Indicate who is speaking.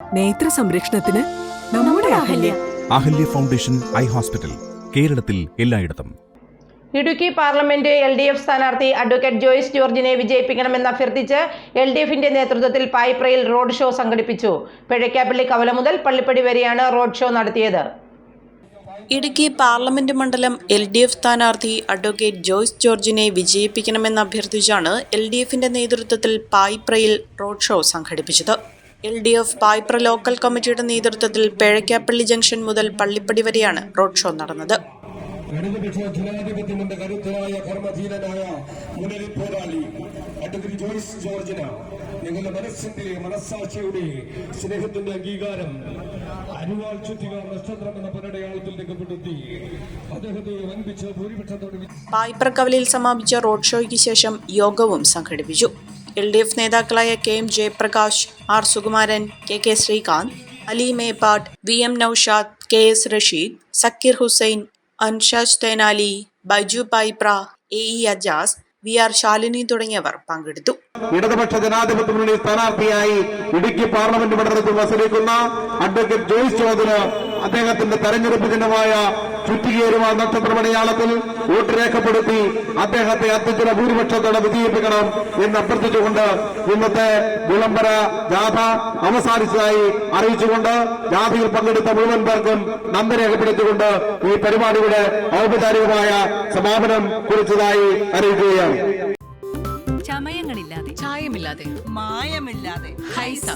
Speaker 1: നേത്ര സംരക്ഷണത്തിന് നമ്മുടെ Ahalya.
Speaker 2: Ahalya. Foundation eye hospital കേരളത്തിൽ എല്ലായിടത്തും.
Speaker 3: Idukki parliament L D F സ്ഥാനാർത്ഥി അഡ്വക്കേറ്റ് ജോയ്സ് ജോർജിനെ വിജയിപ്പിക്കണമെന്ന് അഭ്യർത്ഥിച്ച് എൽ ഡി എഫിന്റെ നേതൃത്വത്തിൽ പായിപ്രയിൽ റോഡ് ഷോ സംഘടിപ്പിച്ചു. പിഴയ്ക്കാപ്പള്ളി കവല മുതൽ പള്ളിപ്പടി വരെയാണ് റോഡ് ഷോ നടത്തിയത്.
Speaker 4: ഇടുക്കി പാർലമെന്റ് മണ്ഡലം എൽ ഡി എഫ് സ്ഥാനാർത്ഥി അഡ്വക്കേറ്റ് ജോയ്സ് ജോർജിനെ വിജയിപ്പിക്കണമെന്ന് അഭ്യർത്ഥിച്ചാണ് എൽ ഡി എഫിന്റെ നേതൃത്വത്തിൽ പായിപ്രയിൽ റോഡ് ഷോ സംഘടിപ്പിച്ചത്. L D F Payipra local കമ്മിറ്റിയുടെ നേതൃത്വത്തിൽ പേഴക്കാപ്പള്ളി ജംഗ്ഷൻ മുതൽ പള്ളിപ്പടി വരെയാണ് റോഡ് ഷോ നടന്നത്.
Speaker 5: ഇടതുപക്ഷ ജനാധിപത്യത്തിന്റെ കരുത്തരായ കർമ്മധീരനായ മുന്നണി പോരാളി അഡ്വക്കേറ്റ് ജോയ്സ് ജോർജിന ഞങ്ങളുടെ മനസ്സിന്റെ മനസ്സാക്ഷിയുടെ സ്നേഹത്തിന്റെ അംഗീകാരം അരുവാൾ ചുറ്റിക നക്ഷത്രം എന്ന രേഖപ്പെടുത്തി അദ്ദേഹത്തെ വൻപിച്ച ഭൂരിപക്ഷത്തോട് വി-
Speaker 4: പായിപ്ര കവലയിൽ സമാപിച്ച റോഡ് ഷോയ്ക്ക് ശേഷം യോഗവും സംഘടിപ്പിച്ചു. എൽ ഡി എഫ് നേതാക്കളായ K M Jayaprakash R Sukumaran K K Sreekanth Ali Meppattu V M Naushad K S Rasheed Sakkeer Hussain Anshaj Thenali Baiju Paipra A E Ajas V R Shalini തുടങ്ങിയവർ പങ്കെടുത്തു.
Speaker 6: ഇടതുപക്ഷ ജനാധിപത്യ മുന്നണി സ്ഥാനാർത്ഥിയായി Idukki parliament മണ്ഡലത്തിൽ മത്സരിക്കുന്ന advocate Joice ചോദന് അദ്ദേഹത്തിന്റെ തെരഞ്ഞെടുപ്പ് ചിഹ്നമായ ചുറ്റികേരുവ നക്ഷത്രമണിയാളത്തിൽ വോട്ട് രേഖപ്പെടുത്തി അദ്ദേഹത്തെ അത്യന്തര ഭൂരിപക്ഷത്തോടെ വിജയിപ്പിക്കണം എന്ന് അഭ്യർത്ഥിച്ചുകൊണ്ട് ഇന്നത്തെ വിളംബര ജാഥ അവസാനിച്ചതായി അറിയിച്ചുകൊണ്ട് ജാഥയിൽ പങ്കെടുത്ത മുഴുവൻ പേർക്കും നന്ദി രേഖപ്പെടുത്തിക്കൊണ്ട് ഈ പരിപാടിയുടെ ഔപചാരികമായ സമാപനം കുറിച്ചതായി അറിയിക്കുകയാണ്.
Speaker 7: ചമയങ്ങളില്ലാതെ.
Speaker 8: ചായമില്ലാതെ.
Speaker 7: മായമില്ലാതെ. ഹൈസ.